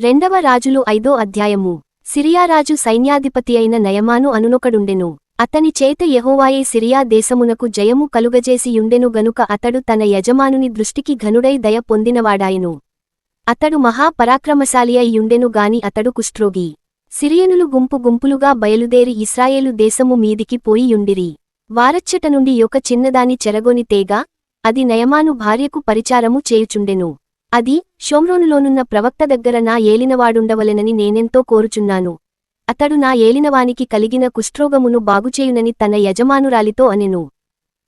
రెండవ రాజులు ఐదో అధ్యాయము. సిరియారాజు సైన్యాధిపతి అయిన నయమాను అనునొకడుండెను. అతని చేత యహోవాయే సిరియా దేశమునకు జయము కలుగజేసి యుండెను గనుక అతడు తన యజమానుని దృష్టికి ఘనుడై దయ పొందినవాడాయెను. అతడు మహాపరాక్రమశాలి అయి యుండెను గాని అతడు కుష్ట్రోగి సిరియనులు గుంపు గుంపులుగా బయలుదేరి ఇస్రాయేలు దేశము మీదికి పోయి యుండిరి వారచ్చట నుండి ఒక చిన్నదాని చెరగొని తేగా అది నయమాను భార్యకు పరిచారము చేయుచుండెను. అది షోమ్రోనులోనున్న ప్రవక్త దగ్గర నా ఏలినవాడుండవలెనని నేనెంతో కోరుచున్నాను. అతడు నా ఏలినవానికి కలిగిన కుష్ఠరోగమును బాగుచేయునని తన యజమానురాలితో అనెను.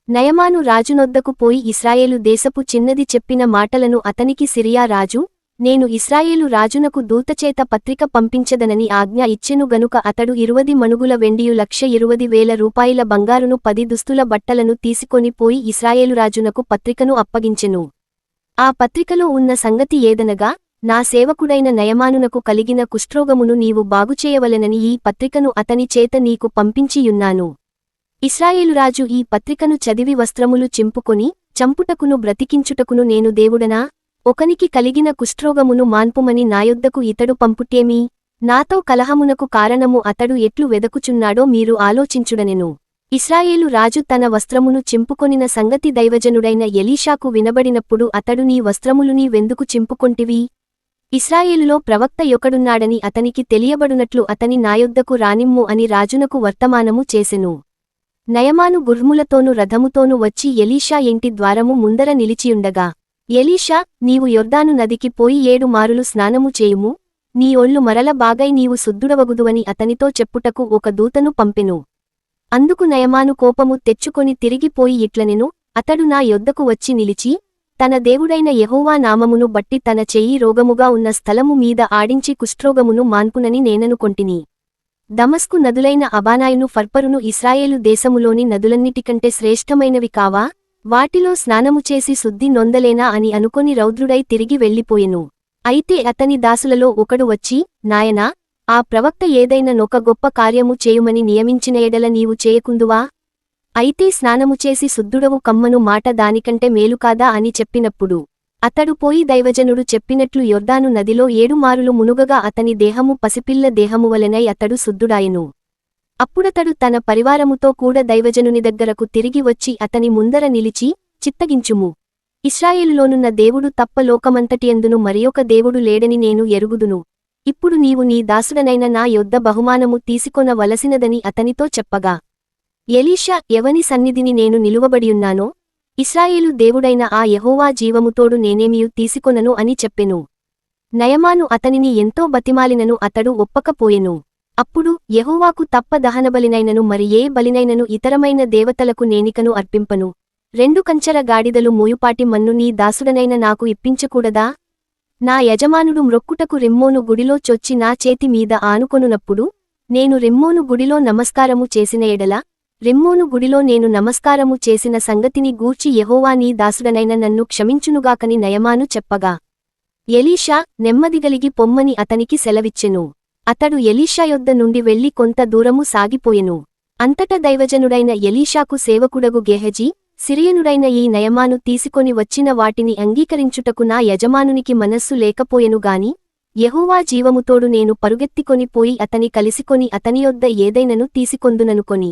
నయమాను రాజునొద్దకు పోయి ఇస్రాయేలు దేశపు చిన్నది చెప్పిన మాటలను అతనికి సిరియా రాజు నేను ఇస్రాయేలు రాజునకు దూతచేత పత్రిక పంపించదనని ఆజ్ఞ ఇచ్చెను గనుక అతడు ఇరువది మణుగుల వెండియు లక్ష ఇరువది వేల రూపాయల బంగారును పది దుస్తుల బట్టలను తీసుకొని పోయి ఇస్రాయేలు రాజునకు పత్రికను అప్పగించెను. ఆ పత్రికలో ఉన్న సంగతి ఏదనగా నా సేవకుడైన నయమానునకు కలిగిన కుష్ఠరోగమును నీవు బాగుచేయవలెనని ఈ పత్రికను అతని చేత నీకు పంపించియున్నాను. ఇస్రాయేలురాజు ఈ పత్రికను చదివి వస్త్రములు చింపుకొని చంపుటకును బ్రతికించుటకును నేను దేవుడనా? ఒకనికి కలిగిన కుష్ఠరోగమును మాన్పుమని నాయొద్దకు ఇతడు పంపుటేమీ? నాతో కలహమునకు కారణము అతడు ఎట్లు వెదకుచున్నాడో మీరు ఆలోచించుడనెను. ఇస్రాయేలు రాజు తన వస్త్రమును చింపుకొనిన సంగతి దైవజనుడైన ఎలీషాకు వినబడినప్పుడు అతడు నీ వస్త్రములు నీ వెందుకు చింపుకొంటివి? ఇస్రాయేలులో ప్రవక్త యొకడున్నాడని అతనికి తెలియబడునట్లు అతని నాయొద్దకు రానిమ్ము అని రాజునకు వర్తమానము చేసెను. నయమాను గుర్ములతోను రథముతోను వచ్చి ఎలీషా ఇంటి ద్వారము ముందర నిలిచియుండగా ఎలీషా నీవు యొర్దాను నదికి పోయి ఏడు మారులు స్నానము చేయుము? నీ ఒళ్ళు మరల బాగై నీవు శుద్ధుడవగుదువని అతనితో చెప్పుటకు ఒక దూతను పంపెను. అందుకు నయమాను కోపము తెచ్చుకొని తిరిగిపోయి ఇట్లనెను అతడు నా యొద్దకు వచ్చి నిలిచి తన దేవుడైన యహోవా నామమును బట్టి తన చెయ్యి రోగముగా ఉన్న స్థలము మీద ఆడించి కుష్ఠరోగమును మాన్పునని నేననుకొంటిని. దమస్కు నదులైన అబానాయును ఫర్పరును ఇస్రాయేలు దేశములోని నదులన్నిటికంటే శ్రేష్టమైనవి కావా? వాటిలో స్నానము చేసి శుద్ధి నొందలేనా అని అనుకొని రౌద్రుడై తిరిగి వెళ్ళిపోయెను. అయితే అతని దాసులలో ఒకడు వచ్చి నాయనా ఆ ప్రవక్త ఏదైనా నొక గొప్ప కార్యము చేయుమని నియమించిన ఎడల నీవు చేయకుందువా? అయితే స్నానము చేసి శుద్ధుడవు కమ్మను మాట దానికంటే మేలుకాదా అని చెప్పినప్పుడు అతడు పోయి దైవజనుడు చెప్పినట్లు యొర్దాను నదిలో ఏడుమారులు మునుగగా అతని దేహము పసిపిల్ల దేహము వలెనై అతడు శుద్ధుడాయెను. అప్పుడతడు తన పరివారముతో కూడా దైవజనుని దగ్గరకు తిరిగి వచ్చి అతని ముందర నిలిచి చిత్తగించుము. ఇస్రాయేలులోనున్న దేవుడు తప్ప లోకమంతటియందును మరియొక దేవుడు లేడని నేను ఎరుగుదును. ఇప్పుడు నీవు నీ దాసుడనైన నా యొద్ద బహుమానము తీసుకొన వలసినదని అతనితో చెప్పగా ఎలీషా ఎవని సన్నిధిని నేను నిలువబడియున్నానో? ఇస్రాయేలు దేవుడైన ఆ యహోవా జీవముతోడు నేనేమియు తీసుకొనను అని చెప్పెను. నయమాను అతనిని ఎంతో బతిమాలినను అతడు ఒప్పకపోయెను. అప్పుడు యహోవాకు తప్ప దహనబలినైనను మరి ఏ బలినైనను ఇతరమైన దేవతలకు నేనికను అర్పింపను? రెండు కంచర గాడిదలు మోయుపాటి మన్ను నీ దాసుడనైన నాకు ఇప్పించకూడదా? నా యజమానుడు మ్రొక్కుటకు రెమ్మోను గుడిలో చొచ్చి నా చేతి మీద ఆనుకొనునప్పుడు నేను రెమ్మోను గుడిలో నమస్కారము చేసిన ఎడల రెమ్మోను గుడిలో నేను నమస్కారము చేసిన సంగతిని గూర్చి యహోవా నీ దాసుడనైన నన్ను క్షమించునుగాకని నయమాను చెప్పగా. ఎలీషా నెమ్మదిగలిగి పొమ్మని అతనికి సెలవిచ్చెను. అతడు ఎలీషా యొద్ద నుండి వెళ్ళి కొంత దూరము సాగిపోయెను. అంతట దైవజనుడైన ఎలీషాకు సేవకుడగు గెహజీ సిరియనుడైన ఈ నయమాను తీసుకొని వచ్చిన వాటిని అంగీకరించుటకు నా యజమానునికి మనస్సు లేకపోయెనుగాని యహోవా జీవముతోడు నేను పరుగెత్తికొని పోయి అతని కలిసికొని అతనియొద్ద ఏదైనను తీసికొందుననుకొని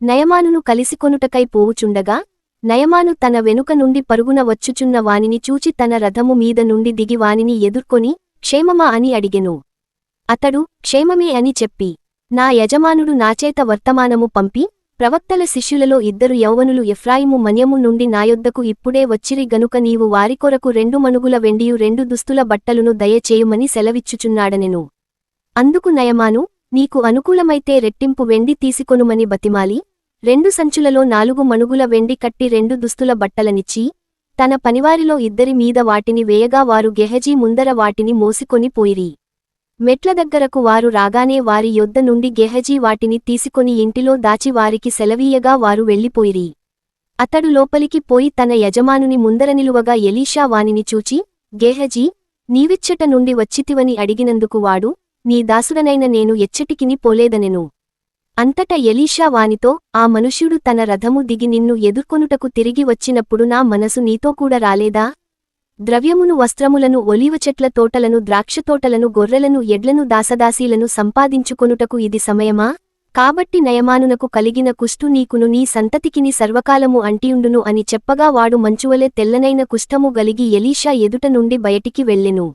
నయమానును కలిసికొనుటకై పోవుచుండగా నయమాను తన వెనుక నుండి పరుగున వచ్చుచున్న వానిని చూచి తన రథము మీద నుండి దిగి వానిని ఎదుర్కొని క్షేమమా అని అడిగెను. అతడు క్షేమమే అని చెప్పి నా యజమానుడు నాచేత వర్తమానము పంపి ప్రవక్తల శిష్యులలో ఇద్దరు యౌవనులు ఎఫ్రాయిము మన్యము నుండి నాయొద్దకు ఇప్పుడే వచ్చిరి గనుక నీవు వారికొరకు రెండు మణుగుల వెండియు రెండు దుస్తుల బట్టలును దయచేయుమని సెలవిచ్చుచున్నాడనెను. అందుకు నయమాను నీకు అనుకూలమైతే రెట్టింపు వెండి తీసుకొనుమని బతిమాలి రెండు సంచులలో నాలుగు మణుగుల వెండి కట్టి రెండు దుస్తుల బట్టలనిచ్చి తన పనివారిలో ఇద్దరి మీద వాటిని వేయగా వారు గెహజీ ముందర వాటిని మోసికొని పోయిరి. మెట్ల దగ్గరకు వారు రాగానే వారి యొద్ద నుండి గెహజీ వాటిని తీసుకొని ఇంటిలో దాచి వారికి సెలవీయగా వారు వెళ్ళిపోయిరి. అతడు లోపలికి పోయి తన యజమానుని ముందర నిలువగా ఎలీషా వానిని చూచి గేహజీ నీవిచ్చట నుండి వచ్చితివని అడిగినందుకు వాడు నీ దాసుడనైన నేను ఎచ్చటికిని పోలేదనెను. అంతట ఎలీషా వానితో ఆ మనుష్యుడు తన రథము దిగి నిన్ను ఎదుర్కొనుటకు తిరిగి వచ్చినప్పుడు నా మనసు నీతో కూడా రాలేదా? ద్రవ్యమును వస్త్రములను ఒలీవ చెట్ల తోటలను ద్రాక్షతోటలను గొర్రెలను ఎడ్లను దాసదాసీలను సంపాదించుకొనుటకు ఇది సమయమా? కాబట్టి నయమానునకు కలిగిన కుష్టు నీకును నీ సంతతికిని సర్వకాలము అంటియుండును అని చెప్పగా వాడు మంచువలె తెల్లనైన కుష్ఠము గలిగి ఎలీషా ఎదుట నుండి బయటికి వెళ్ళెను.